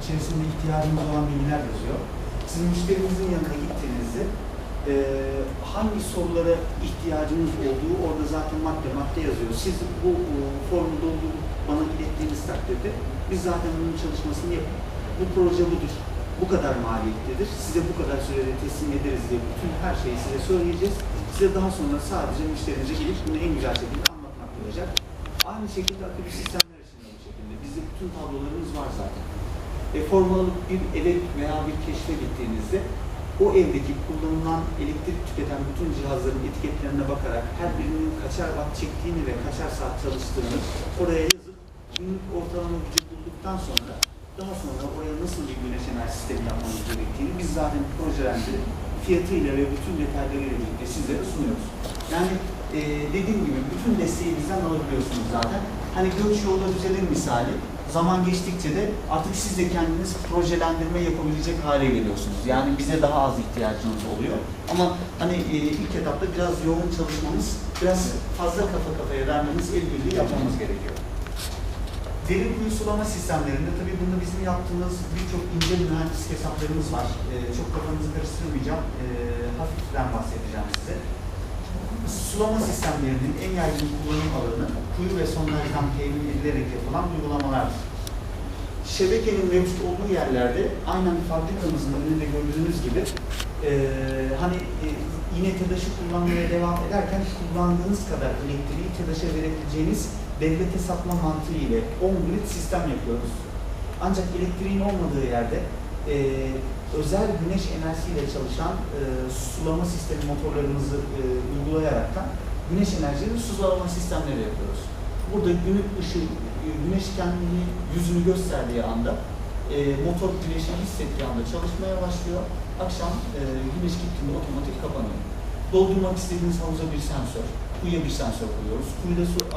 içerisinde ihtiyacımız olan bilgiler yazıyor. Siz müşterimizin yanına gittiğinizde e, hangi sorulara ihtiyacınız olduğu orada zaten madde madde yazıyor. Siz bu e, formu doldurup bana ilettiğiniz takdirde biz zaten bunun çalışmasını yapıp bu proje budur, bu kadar maliyetlidir, size bu kadar sürede teslim ederiz diye bütün her şeyi size söyleyeceğiz. Size daha sonra sadece müşterinize gelip bunu en güzel şekilde anlatmak olacak. Aynı şekilde akıllı sistemler için de bu şekilde. Bizde bütün tablolarımız var zaten. E, formalı bir eve veya bir keşfe gittiğinizde o evdeki kullanılan elektrik tüketen bütün cihazların etiketlerine bakarak her birinin kaçar watt çektiğini ve kaçar saat çalıştığını oraya yazıp günlük ortalama gücü bulduktan sonra daha sonra oraya nasıl bir güneş enerji sistemi yapmamız gerektiğini biz zaten projelendirip fiyatıyla ve bütün detaylarıyla birlikte sizlere sunuyoruz. Yani e, dediğim gibi bütün desteği bizden alabiliyorsunuz zaten. Hani göç yolda düzelir misali zaman geçtikçe de artık siz de kendiniz projelendirme yapabilecek hale geliyorsunuz. Yani bize daha az ihtiyacınız oluyor. Ama hani e, ilk etapta biraz yoğun çalışmamız, biraz fazla kafa kafaya vermemiz, el birliği yapmamız gerekiyor. Derin kuyu sulama sistemlerinde tabii bunda bizim yaptığımız birçok ince mühendislik hesaplarımız var. E, çok kafanızı karıştırmayacağım. E, hafiften bahsedeceğim size. Sulama sistemlerinin en yaygın kullanım alanı kuyu sondajdan temin edilerek yapılan uygulamalardır. Şebekenin mevcut olduğu yerlerde aynen fabrikamızın önünde gördüğünüz gibi e, hani e, yine TEDAŞ'ı kullanmaya devam ederken kullandığınız kadar elektriği TEDAŞ'a verebileceğiniz devlete satma mantığı ile on-grid sistem yapıyoruz. Ancak elektriğin olmadığı yerde e, özel güneş enerjisiyle çalışan e, sulama sistemi motorlarımızı e, uygulayaraktan güneş enerjili sulama sistemleri yapıyoruz. Burada günlük ışığı, e, güneş kendini yüzünü gösterdiği anda e, motor güneşi hissettiği anda çalışmaya başlıyor. Akşam e, güneş gittiğinde otomatik kapanıyor. Doldurmak istediğiniz havuza bir sensör, kuyuya bir sensör koyuyoruz. Kuyuda su